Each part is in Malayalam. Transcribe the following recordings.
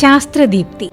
ശാസ്ത്രദീപ്തി.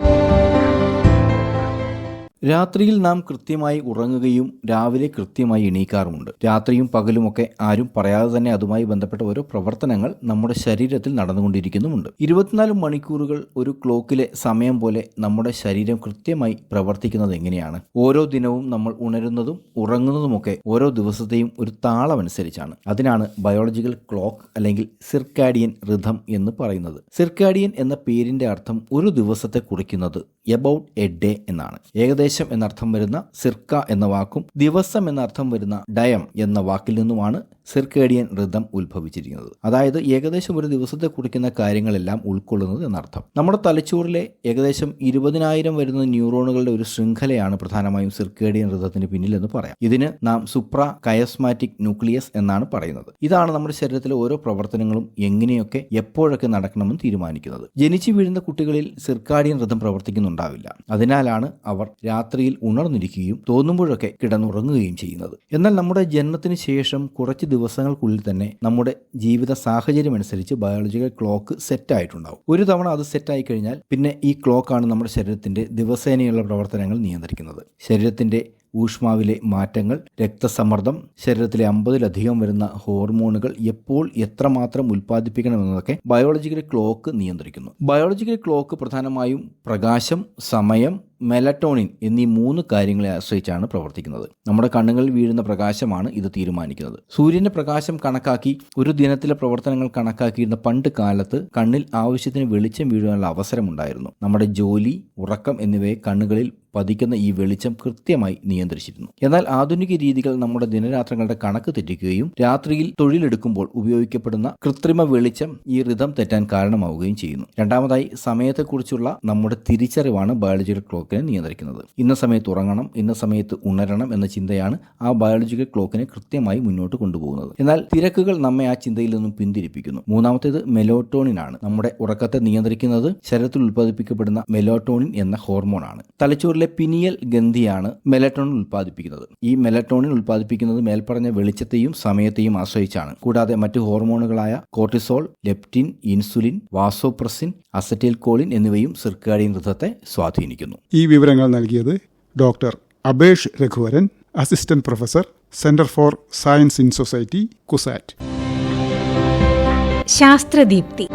രാത്രിയിൽ നാം കൃത്യമായി ഉറങ്ങുകയും രാവിലെ കൃത്യമായി എണീക്കാറുമുണ്ട്. രാത്രിയും പകലുമൊക്കെ ആരും പറയാതെ തന്നെ അതുമായി ബന്ധപ്പെട്ട ഓരോ പ്രവർത്തനങ്ങൾ നമ്മുടെ ശരീരത്തിൽ നടന്നുകൊണ്ടിരിക്കുന്നുമുണ്ട്. ഇരുപത്തിനാല് മണിക്കൂറുകൾ ഒരു ക്ലോക്കിലെ സമയം പോലെ നമ്മുടെ ശരീരം കൃത്യമായി പ്രവർത്തിക്കുന്നത് എങ്ങനെയാണ്? ഓരോ ദിനവും നമ്മൾ ഉണരുന്നതും ഉറങ്ങുന്നതുമൊക്കെ ഓരോ ദിവസത്തെയും ഒരു താളമനുസരിച്ചാണ്. അതിനാണ് ബയോളജിക്കൽ ക്ലോക്ക് അല്ലെങ്കിൽ സിർക്കാഡിയൻ റിഥം എന്ന് പറയുന്നത്. സിർക്കാഡിയൻ എന്ന പേരിന്റെ അർത്ഥം ഒരു ദിവസത്തെ കുറിക്കുന്നത് എബൌട്ട് എ ഡേ എന്നാണ്. ഏകദേശം എന്നർത്ഥം വരുന്ന സിർക്ക എന്ന വാക്കും ദിവസം എന്നർത്ഥം വരുന്ന ഡയം എന്ന വാക്കിൽ നിന്നുമാണ് സിർക്കേഡിയൻ റിതം ഉത്ഭവിച്ചിരിക്കുന്നത്. അതായത് ഏകദേശം ഒരു ദിവസത്തെ കുറിക്കുന്ന കാര്യങ്ങളെല്ലാം ഉൾക്കൊള്ളുന്നത് എന്നർത്ഥം. നമ്മുടെ തലച്ചോറിലെ ഏകദേശം ഇരുപതിനായിരം വരുന്ന ന്യൂറോണുകളുടെ ഒരു ശൃംഖലയാണ് പ്രധാനമായും സിർക്കേഡിയൻ റിതത്തിന് പിന്നിലെന്ന് പറയാം. ഇതിന് നാം സുപ്ര കയസ്മാറ്റിക് ന്യൂക്ലിയസ് എന്നാണ് പറയുന്നത്. ഇതാണ് നമ്മുടെ ശരീരത്തിലെ ഓരോ പ്രവർത്തനങ്ങളും എങ്ങനെയൊക്കെ എപ്പോഴൊക്കെ നടക്കണമെന്ന് തീരുമാനിക്കുന്നത്. ജനിച്ചു വീഴുന്ന കുട്ടികളിൽ സിർക്കാഡിയൻ റിതം പ്രവർത്തിക്കുന്നുണ്ടാവില്ല. അതിനാലാണ് അവർ രാത്രിയിൽ ഉണർന്നിരിക്കുകയും തോന്നുമ്പോഴൊക്കെ കിടന്നുറങ്ങുകയും ചെയ്യുന്നത്. എന്നാൽ നമ്മുടെ ജന്മത്തിന് ശേഷം കുറച്ച് ദിവസങ്ങൾക്കുള്ളിൽ തന്നെ നമ്മുടെ ജീവിത സാഹചര്യം അനുസരിച്ച് ബയോളജിക്കൽ ക്ലോക്ക് സെറ്റ് ആയിട്ടുണ്ടാവും. ഒരു തവണ അത് സെറ്റായി കഴിഞ്ഞാൽ പിന്നെ ഈ ക്ലോക്കാണ് നമ്മുടെ ശരീരത്തിന്റെ ദിവസേനയുള്ള പ്രവർത്തനങ്ങൾ നിയന്ത്രിക്കുന്നത്. ശരീരത്തിന്റെ ഊഷ്മാവിലെ മാറ്റങ്ങൾ രക്തസമ്മർദ്ദം ശരീരത്തിലെ അമ്പതിലധികം വരുന്ന ഹോർമോണുകൾ എപ്പോൾ എത്രമാത്രം ഉൽപ്പാദിപ്പിക്കണമെന്നതൊക്കെ ബയോളജിക്കൽ ക്ലോക്ക് നിയന്ത്രിക്കുന്നു. ബയോളജിക്കൽ ക്ലോക്ക് പ്രധാനമായും പ്രകാശം സമയം മെലറ്റോണിൻ എന്നീ മൂന്ന് കാര്യങ്ങളെ ആശ്രയിച്ചാണ് പ്രവർത്തിക്കുന്നത്. നമ്മുടെ കണ്ണുകളിൽ വീഴുന്ന പ്രകാശമാണ് ഇത് തീരുമാനിക്കുന്നത്. സൂര്യന്റെ പ്രകാശം കണക്കാക്കി ഒരു ദിനത്തിലെ പ്രവർത്തനങ്ങൾ കണക്കാക്കിയിരുന്ന പണ്ട് കാലത്ത് കണ്ണിൽ ആവശ്യത്തിന് വെളിച്ചം വീഴാനുള്ള അവസരമുണ്ടായിരുന്നു. നമ്മുടെ ജോലി ഉറക്കം എന്നിവയെ കണ്ണുകളിൽ പതിക്കുന്ന ഈ വെളിച്ചം കൃത്യമായി നിയന്ത്രിച്ചിരുന്നു. എന്നാൽ ആധുനിക രീതികൾ നമ്മുടെ ദിനരാത്രങ്ങളുടെ കണക്ക് തെറ്റിക്കുകയും രാത്രിയിൽ തൊഴിലെടുക്കുമ്പോൾ ഉപയോഗിക്കപ്പെടുന്ന കൃത്രിമ വെളിച്ചം ഈ റിതം തെറ്റാൻ കാരണമാവുകയും ചെയ്യുന്നു. രണ്ടാമതായി സമയത്തെക്കുറിച്ചുള്ള നമ്മുടെ തിരിച്ചറിവാണ് ബയോളജിക്കൽ ക്ലോക്കിനെ നിയന്ത്രിക്കുന്നത്. ഇന്ന സമയത്ത് ഉറങ്ങണം ഇന്ന സമയത്ത് ഉണരണം എന്ന ചിന്തയാണ് ആ ബയോളജിക്കൽ ക്ലോക്കിനെ കൃത്യമായി മുന്നോട്ട് കൊണ്ടുപോകുന്നത്. എന്നാൽ തിരക്കുകൾ നമ്മെ ആ ചിന്തയിൽ നിന്നും പിന്തിരിപ്പിക്കുന്നു. മൂന്നാമത്തേത് മെലോട്ടോണിൻ ആണ് നമ്മുടെ ഉറക്കത്തെ നിയന്ത്രിക്കുന്നത് ശരീരത്തിൽ ഉൽപ്പാദിപ്പിക്കപ്പെടുന്ന മെലോട്ടോണിൻ എന്ന ഹോർമോൺ ആണ് തലച്ചോറിലെ പിനിയൽ ഗന്ധിയാണ് മെലറ്റോണിൻ ഉൽപ്പാദിപ്പിക്കുന്നത്. ഈ മെലറ്റോണിൻ ഉൽപ്പാദിപ്പിക്കുന്നത് മേൽപ്പറഞ്ഞ വെളിച്ചത്തെയും സമയത്തെയും ആശ്രയിച്ചാണ്. കൂടാതെ മറ്റ് ഹോർമോണുകളായ cortisol leptin insulin vasopressin acetylcholine എന്നിവയും സിർക്കാഡിയൻ ഋതത്തെ സ്വാധീനിക്കുന്നു. ഈ വിവരങ്ങൾ നൽകിയത് doctor Abesh Raghuvaran assistant professor centre for science in society CUSAT. Sasthradeepthi.